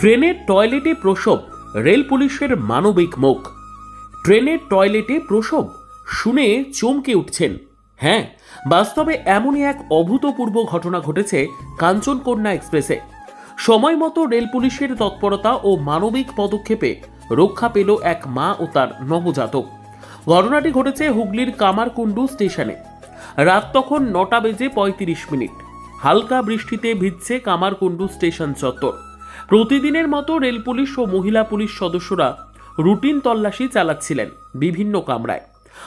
ট্রেনের টয়লেটে প্রসব, রেল পুলিশের মানবিক মুখ। ট্রেনের টয়লেটে প্রসব, শুনে চমকে উঠছেন। হ্যাঁ বাস্তবে এমনই এক অভূতপূর্ব ঘটনা ঘটেছে কাঞ্চনকন্যা এক্সপ্রেসে। সময় মতো রেল পুলিশের তৎপরতা ও মানবিক পদক্ষেপে রক্ষা পেল এক মা ও তার নবজাতক। ঘটনাটি ঘটেছে হুগলির কামারকুণ্ডু স্টেশনে। রাত তখন নটা বেজে পঁয়ত্রিশ মিনিট। হালকা বৃষ্টিতে ভিজছে কামারকুণ্ডু স্টেশন চত্বর। প্রতিদিনের মতো রেল পুলিশ ও মহিলা পুলিশ সদস্যরা রুটিন তল্লাশি চালাচ্ছিলেন বিভিন্ন কামরায়।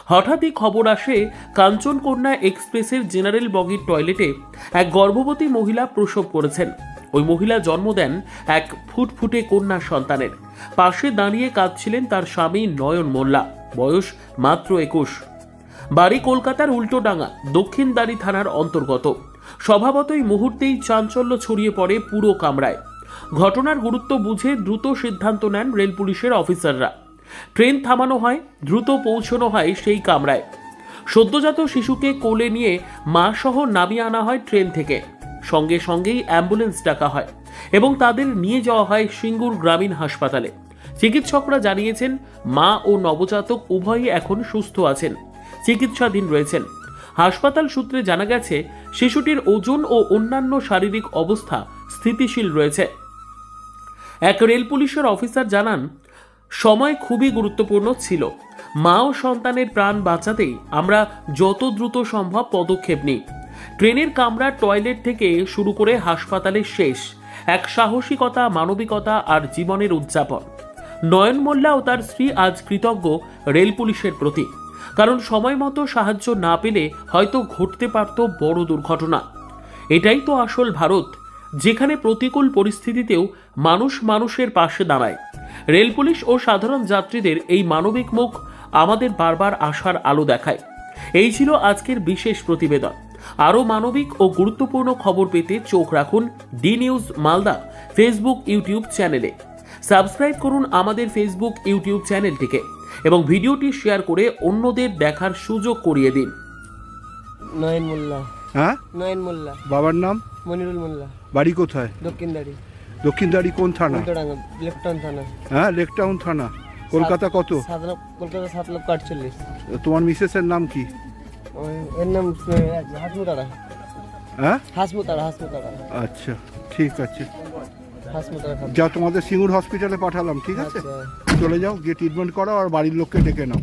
হঠাৎই খবর আসে, কাঞ্চনকন্যা এক্সপ্রেসের জেনারেল বগির টয়লেটে এক গর্ভবতী মহিলা প্রসব করেছেন। ওই মহিলা জন্ম দেন এক ফুটফুটে কন্যা সন্তানের। পাশে দাঁড়িয়ে কাঁদছিলেন তার স্বামী নয়ন মোল্লা। বয়স মাত্র একুশ। বাড়ি কলকাতার উল্টোডাঙ্গা, দক্ষিণদারি থানার অন্তর্গত। স্বভাবতই মুহূর্তেই চাঞ্চল্য ছড়িয়ে পড়ে পুরো কামরায়। ঘটনার গুরুত্ব বুঝে দ্রুত সিদ্ধান্ত নেন রেল পুলিশের অফিসাররা। ট্রেন থামানো হয়, দ্রুত পৌঁছানো হয় সেই কামরায়। সদ্যজাত শিশুকে কোলে নিয়ে মা সহ নামিয়ে আনা হয় ট্রেন থেকে। সঙ্গে সঙ্গেই অ্যাম্বুলেন্স ডাকা হয় এবং তাদের নিয়ে যাওয়া হয় সিঙ্গুর গ্রামীণ হাসপাতালে। চিকিৎসকরা জানিয়েছেন, মা ও নবজাতক উভয়ই এখন সুস্থ আছেন, চিকিৎসাধীন রয়েছেন। হাসপাতাল সূত্রে জানা গেছে, শিশুটির ওজন ও অন্যান্য শারীরিক অবস্থা স্থিতিশীল রয়েছে। এক রেল পুলিশের অফিসার জানান, সময় খুবই গুরুত্বপূর্ণ ছিল। মা ও সন্তানের প্রাণ বাঁচাতেই আমরা যত দ্রুত সম্ভব পদক্ষেপ নিই। ট্রেনের কামরার টয়লেট থেকে শুরু করে হাসপাতালের শেষ। এক সাহসিকতা, মানবিকতা আর জীবনের উদযাপন। নয়ন মোল্লা ও তার স্ত্রী আজ কৃতজ্ঞ রেল পুলিশের প্রতি। কারণ সময় মতো সাহায্য না পেলে হয়তো ঘটতে পারত বড় দুর্ঘটনা। এটাই তো আসল ভারত। যেখানে প্রতিকূল পরিস্থিতিতেও মানুষ মানুষের পাশে দাঁড়ায়। রেল পুলিশ ও সাধারণ যাত্রীদের এই মানবিক মুখ আমাদের বারবার আশার আলো দেখায়। এই ছিল আজকের বিশেষ প্রতিবেদন। আরও মানবিক ও গুরুত্বপূর্ণ খবর পেতে চোখ রাখুন D news Malda Facebook, YouTube চ্যানেলে। সাবস্ক্রাইব করুন আমাদের ফেসবুক, ইউটিউব চ্যানেলটিকে এবং ভিডিওটি শেয়ার করে অন্যদের দেখার সুযোগ করিয়ে দিন। নয়ন হ্যাঁ? নয়ন মোল্লা। বাবার নাম? মনিরুল মোল্লা। বাড়ি কোথায়? দক্ষিণদারি দক্ষিণদাড়ি কোন থানা? লেফটন থানা। হ্যাঁ লেকটাউন থানা। কলকাতা কত? কলকাতা সাত লক্ষ আটচল্লিশ। তোমার মিসেসের নাম কি? এর নাম হাসমুতারা। হ্যাঁ? হাসমুতারা হাসমুতারা। আচ্ছা ঠিক আছে। যা তোমাদের সিঙ্গুর হসপিটালে পাঠালাম ঠিক আছে? আচ্ছা। চলে যাও গিয়ে ট্রিটমেন্ট করো আর বাড়ির লোককে ডেকে নাও।